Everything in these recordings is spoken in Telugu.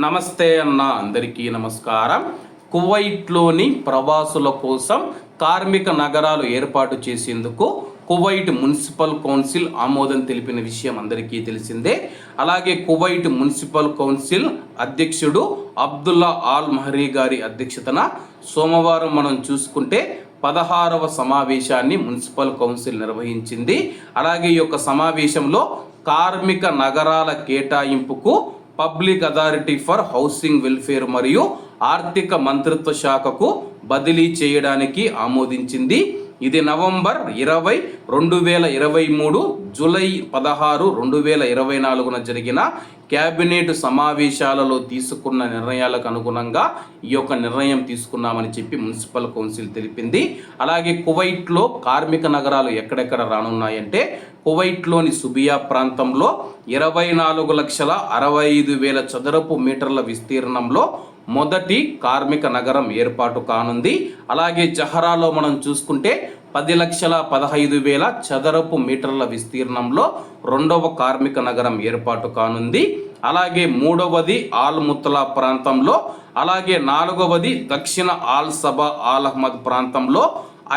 నమస్తే అన్న అందరికీ నమస్కారం. కువైట్లోని ప్రవాసుల కోసం కార్మిక నగరాలు ఏర్పాటు చేసేందుకు కువైట్ మున్సిపల్ కౌన్సిల్ ఆమోదం తెలిపిన విషయం అందరికీ తెలిసిందే. అలాగే కువైట్ మున్సిపల్ కౌన్సిల్ అధ్యక్షుడు అబ్దుల్లా ఆల్ మహరీ గారి అధ్యక్షతన సోమవారం మనం చూసుకుంటే పదహారవ సమావేశాన్ని మున్సిపల్ కౌన్సిల్ నిర్వహించింది. అలాగే ఈ యొక్క సమావేశంలో కార్మిక నగరాల కేటాయింపుకు public authority for housing welfare మరియు ఆర్థిక మంత్రిత్వ శాఖకు బదిలీ చేయడానికి ఆమోదించింది. ఇది నవంబర్ ఇరవై రెండు వేల ఇరవై మూడు జూలై పదహారు రెండు వేల ఇరవై నాలుగున జరిగిన కేబినెట్ సమావేశాలలో తీసుకున్న నిర్ణయాలకు అనుగుణంగా ఈ యొక్క నిర్ణయం తీసుకున్నామని చెప్పి మున్సిపల్ కౌన్సిల్ తెలిపింది. అలాగే కువైట్లో కార్మిక నగరాలు ఎక్కడెక్కడ రానున్నాయంటే కువైట్లోని సుబియా ప్రాంతంలో ఇరవై నాలుగు లక్షల అరవై ఐదు వేల చదరపు మీటర్ల విస్తీర్ణంలో మొదటి కార్మిక నగరం ఏర్పాటు కానుంది. అలాగే జహరాలో మనం చూసుకుంటే పది లక్షల పదహైదు వేల చదరపు మీటర్ల విస్తీర్ణంలో రెండవ కార్మిక నగరం ఏర్పాటు కానుంది. అలాగే మూడవది ఆల్ముత్తలా ప్రాంతంలో అలాగే నాలుగవది దక్షిణ ఆల్ సబా ఆల్ అహ్మద్ ప్రాంతంలో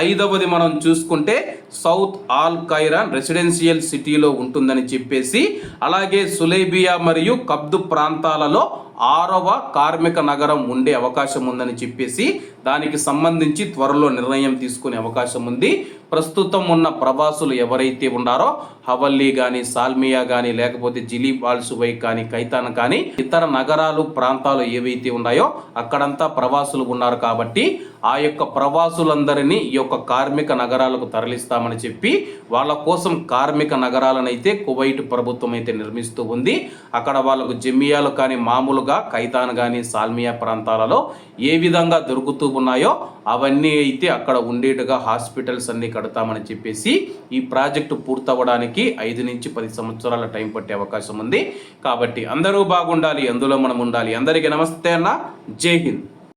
ఐదవది మనం చూసుకుంటే సౌత్ ఆల్ కైరాన్ రెసిడెన్షియల్ సిటీలో ఉంటుందని చెప్పేసి అలాగే సులేబియా మరియు కబ్దు ప్రాంతాలలో ఆరవ కార్మిక నగరం ఉండే అవకాశం ఉందని చెప్పేసి దానికి సంబంధించి త్వరలో నిర్ణయం తీసుకునే అవకాశం ఉంది. ప్రస్తుతం ఉన్న ప్రవాసులు ఎవరైతే ఉన్నారో హవల్లీ కానీ సాల్మియా కానీ లేకపోతే జిలీబ్ ఆల్సువై కానీ కైతాన్ కానీ ఇతర నగరాలు ప్రాంతాలు ఏవైతే ఉన్నాయో అక్కడంతా ప్రవాసులు ఉన్నారు కాబట్టి ఆ యొక్క ప్రవాసులందరినీ ఈ యొక్క కార్మిక నగరాలకు తరలిస్తామని చెప్పి వాళ్ళ కోసం కార్మిక నగరాలను అయితే కువైట్ ప్రభుత్వం అయితే నిర్మిస్తూ ఉంది. అక్కడ వాళ్ళకు జమియాలు కానీ మామూలు మామూలుగా కైతాన్ కానీ సాల్మియా ప్రాంతాలలో ఏ విధంగా దొరుకుతూ ఉన్నాయో అవన్నీ అయితే అక్కడ ఉండేట్టుగా హాస్పిటల్స్ అన్ని కడతామని చెప్పేసి ఈ ప్రాజెక్టు పూర్తవ్వడానికి ఐదు నుంచి పది సంవత్సరాల టైం పట్టే అవకాశం ఉంది. కాబట్టి అందరూ బాగుండాలి అందులో మనం ఉండాలి. అందరికీ నమస్తే అన్న. జై హింద్.